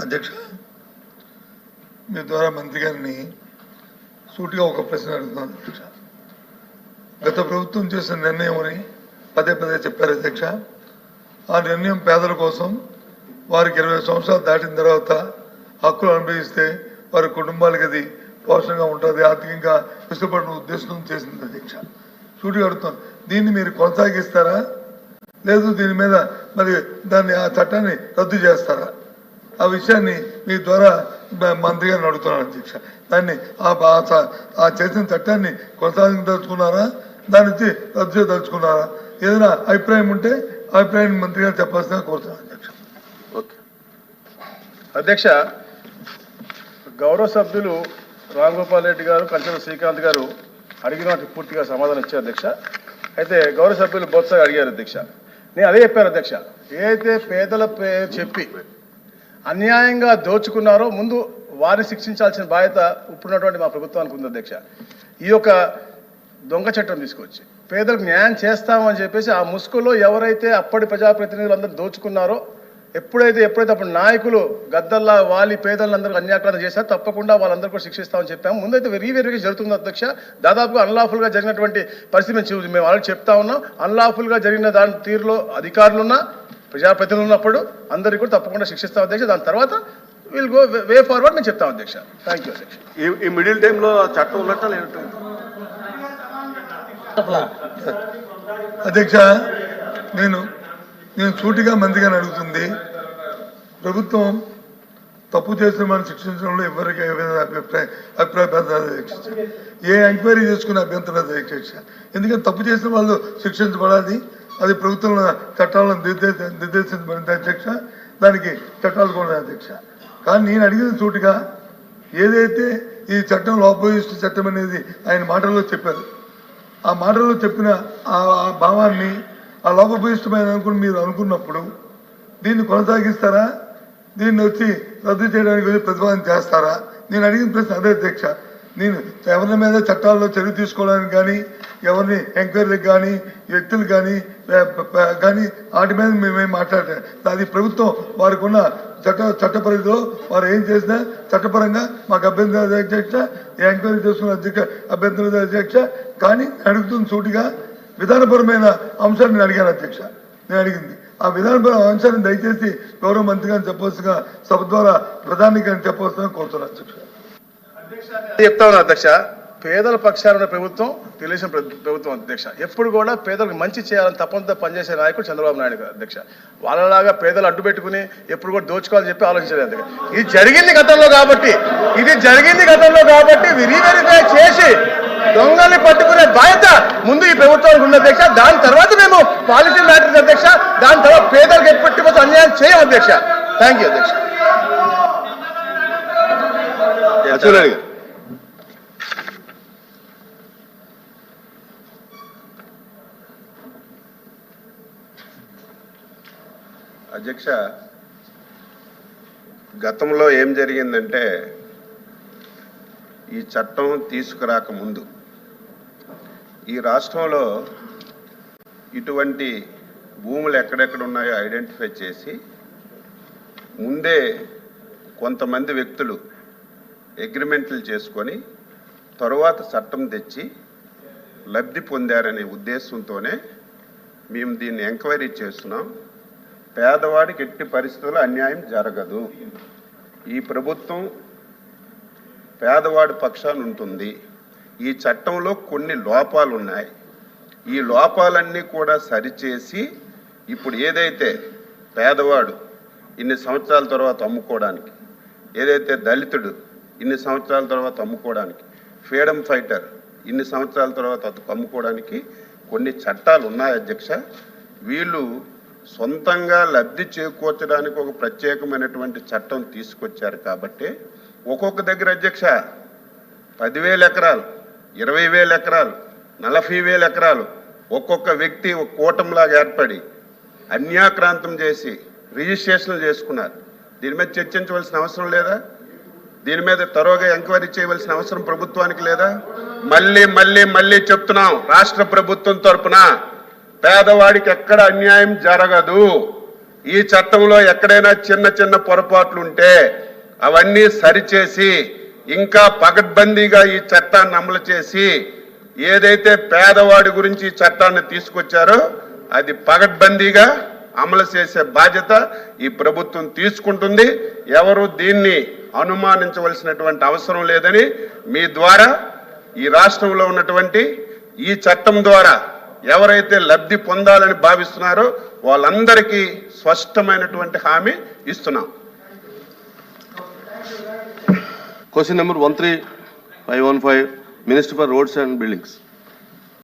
అధ్యక్ష మీ ద్వారా మంత్రి గారిని సూటిగా ఒక ప్రశ్న అడుగుతున్నాను అధ్యక్ష. గత ప్రభుత్వం చేసిన నిర్ణయం అని పదే పదే చెప్పారు అధ్యక్ష. ఆ నిర్ణయం పేదల కోసం వారికి ఇరవై సంవత్సరాలు దాటిన తర్వాత హక్కులు అనుభవిస్తే వారి కుటుంబాలకి అది పోషణగా ఉంటుంది ఆర్థికంగా ఇష్టపడిన ఉద్దేశం చేసింది అధ్యక్ష. సూటిగా అడుగుతాం దీన్ని మీరు కొనసాగిస్తారా? లేదు దీని మీద మరి దాన్ని ఆ చట్టాన్ని రద్దు చేస్తారా? ఆ విషయాన్ని మీ ద్వారా మంత్రిగా మంత్రి గారిని అడుగుతున్నాను అధ్యక్ష. దాన్ని ఆ ఆ చేసిన చట్టాన్ని కొనసాగించదలుచుకున్నారా? దాని నుంచి రద్దు చేయదలుచుకున్నారా? ఏదైనా అభిప్రాయం ఉంటే అభిప్రాయాన్ని మంత్రి గారు చెప్పాల్సిన కోరుతున్నాను అధ్యక్ష. ఓకే. అధ్యక్ష గౌరవ సభ్యులు రామ్ గోపాల్ రెడ్డి గారు కంచెల శ్రీకాంత్ గారు అడిగిన వాటికి పూర్తిగా సమాధానం ఇచ్చారు అధ్యక్ష. అయితే గౌరవ సభ్యులు బొత్సగా అడిగారు అధ్యక్ష. నేను అదే చెప్పాను అధ్యక్ష. ఏదైతే పేదల చెప్పి అన్యాయంగా దోచుకున్నారో ముందు వారిని శిక్షించాల్సిన బాధ్యత ఇప్పుడున్నటువంటి మా ప్రభుత్వానికి ఉంది అధ్యక్ష. ఈ యొక్క దొంగ చట్టం తీసుకొచ్చి పేదలకు న్యాయం చేస్తామని చెప్పేసి ఆ ముసుగులో ఎవరైతే అప్పటి ప్రజాప్రతినిధులు అందరూ దోచుకున్నారో ఎప్పుడైతే ఎప్పుడైతే అప్పుడు నాయకులు గద్దల్లా వాలి పేదలందరూ అన్యాక్రాంతం చేశారో తప్పకుండా వాళ్ళందరూ కూడా శిక్షిస్తామని చెప్పాము. ముందైతే రీవెరిఫికేషన్ జరుగుతుంది అధ్యక్ష. దాదాపుగా అన్లాఫుల్గా జరిగినటువంటి పరిస్థితి మేము మేము ఆల్రెడీ చెప్తా ఉన్నాం. అన్లాఫుల్గా జరిగిన దాని తీరులో అధికారులున్నా ప్రజాప్రతినిధులు ఉన్నప్పుడు అందరికీ కూడా తప్పకుండా శిక్షిస్తాం అధ్యక్ష. దాని తర్వాత విల్ గో వే ఫార్వర్డ్ మేము చెప్తాం అధ్యక్ష. థ్యాంక్ యూ అధ్యక్ష. ఈ మిడిల్ టైంలో చట్టం ఉన్నట్ట లేనట్టు అధ్యక్ష నేను నేను సూటిగా గారిని అడుగుతుంది. ప్రభుత్వం తప్పు చేసిన మనం శిక్షించడంలో ఎవరికి అభిప్రాయ అభిప్రాయ భేదాలు లేదు అధ్యక్ష. ఏ ఎంక్వైరీ చేసుకునే అభ్యంతరం లేదు అధ్యక్ష. ఎందుకంటే తప్పు చేసిన వాళ్ళు శిక్షించబడాలి. అది ప్రభుత్వం చట్టాలను నిర్దేశ నిర్దేశించబడింది అధ్యక్ష? దానికి చట్టాలు కూడా అధ్యక్ష. కానీ నేను అడిగిన చోటుగా ఏదైతే ఈ చట్టం ఆపోజిస్ట్ చట్టం అనేది ఆయన మాటల్లో చెప్పారు ఆ మాటల్లో చెప్పిన ఆ భావాన్ని ఆ లోపభూయిష్టమైన అనుకుని మీరు అనుకున్నప్పుడు దీన్ని కొనసాగిస్తారా? దీన్ని వచ్చి రద్దు చేయడానికి ప్రతిపాదన చేస్తారా? నేను అడిగిన ప్రశ్న అదే అధ్యక్ష. నేను ఎవరి మీద చట్టాల్లో చర్య తీసుకోవడానికి కానీ ఎవరిని ఎంక్వైరీలకు కానీ వ్యక్తులు కానీ కానీ వాటి మీద మేమేం మాట్లాడలేదు అది ప్రభుత్వం వారికి ఉన్న చట్ట చట్ట పరిధిలో వారు ఏం చేసినా చట్టపరంగా మాకు అభ్యంతర అధ్యక్ష ఎంక్వైరీ చేసుకున్న అధ్యక్ష అభ్యంతర అధ్యక్ష కానీ అడుగుతున్న సూటిగా విధానపరమైన అంశాన్ని నేను అడిగాను అధ్యక్ష. నేను అడిగింది. ఆ విధానపరమైన అంశాన్ని దయచేసి గౌరవ మంత్రిగా గారిని సభ ద్వారా ప్రధాని గారిని చెప్పవలసిన కోరుతున్నాను అధ్యక్ష. చెప్తా ఉన్నా అధ్యక్ష. పేదల పక్షాన ఉన్న ప్రభుత్వం తెలుగుదేశం ప్రభుత్వం అధ్యక్ష. ఎప్పుడు కూడా పేదలకు మంచి చేయాలని తప్పంతా పనిచేసే నాయకుడు చంద్రబాబు నాయుడు గారు అధ్యక్ష. వాళ్ళలాగా పేదలు అడ్డు పెట్టుకుని ఎప్పుడు కూడా దోచుకోవాలని చెప్పి ఆలోచించలేదు అధ్యక్ష. ఇది జరిగింది గతంలో కాబట్టి ఇది జరిగింది గతంలో కాబట్టి రీవెరిఫై చేసి దొంగల్ని పట్టుకునే బాధ్యత ముందు ఈ ప్రభుత్వానికి ఉంది అధ్యక్ష. దాని తర్వాత మేము పాలసీ మ్యాటర్స్ అధ్యక్ష. దాని తర్వాత పేదలకు ఎప్పటి అన్యాయం చేయం అధ్యక్ష. థ్యాంక్ యూ అధ్యక్ష. అచ్చెన్నాయుడు గారు అధ్యక్ష గతంలో ఏం జరిగిందంటే ఈ చట్టం తీసుకురాక ముందు ఈ రాష్ట్రంలో ఇటువంటి భూములు ఎక్కడెక్కడ ఉన్నాయో ఐడెంటిఫై చేసి ముందే కొంతమంది వ్యక్తులు అగ్రిమెంట్లు చేసుకొని తరువాత చట్టం తెచ్చి లబ్ధి పొందారనే ఉద్దేశంతోనే మేము దీన్ని ఎంక్వైరీ చేస్తున్నాం. పేదవాడికి ఎట్టి పరిస్థితుల్లో అన్యాయం జరగదు. ఈ ప్రభుత్వం పేదవాడి పక్షాన ఉంటుంది. ఈ చట్టంలో కొన్ని లోపాలు ఉన్నాయి ఈ లోపాలన్నీ కూడా సరిచేసి ఇప్పుడు ఏదైతే పేదవాడు ఇన్ని సంవత్సరాల తర్వాత అమ్ముకోవడానికి ఏదైతే దళితుడు ఇన్ని సంవత్సరాల తర్వాత అమ్ముకోవడానికి. ఫ్రీడమ్ ఫైటర్ ఇన్ని సంవత్సరాల తర్వాత అమ్ముకోవడానికి కొన్ని చట్టాలు ఉన్నాయి అధ్యక్ష. వీళ్ళు సొంతంగా లబ్ధి చేకూర్చడానికి ఒక ప్రత్యేకమైనటువంటి చట్టం తీసుకొచ్చారు కాబట్టి ఒక్కొక్క దగ్గర అధ్యక్ష పదివేల ఎకరాలు ఇరవై వేల ఎకరాలు నలభై వేల ఎకరాలు ఒక్కొక్క వ్యక్తి ఒక కూటంలాగా ఏర్పడి అన్యాక్రాంతం చేసి రిజిస్ట్రేషన్లు చేసుకున్నారు. దీని మీద చర్చించవలసిన అవసరం లేదా? దీని మీద త్వరగా ఎంక్వైరీ చేయవలసిన అవసరం ప్రభుత్వానికి లేదా? మళ్ళీ మళ్ళీ మళ్ళీ చెప్తున్నాం రాష్ట్ర ప్రభుత్వం తరఫున పేదవాడికి ఎక్కడ అన్యాయం జరగదు. ఈ చట్టంలో ఎక్కడైనా చిన్న చిన్న పొరపాట్లు ఉంటే అవన్నీ సరిచేసి ఇంకా పగడ్బందీగా ఈ చట్టాన్ని అమలు చేసి ఏదైతే పేదవాడి గురించి ఈ చట్టాన్ని తీసుకొచ్చారో అది పగడ్బందీగా అమలు చేసే బాధ్యత ఈ ప్రభుత్వం తీసుకుంటుంది. ఎవరు దీన్ని అనుమానించవలసినటువంటి అవసరం లేదని మీ ద్వారా ఈ రాష్ట్రంలో ఉన్నటువంటి ఈ చట్టం ద్వారా ఎవరైతే లబ్ధి పొందాలని భావిస్తున్నారో వాళ్ళందరికీ స్పష్టమైనటువంటి హామీ ఇస్తున్నాం. Question number one three five one five minister for roads and buildings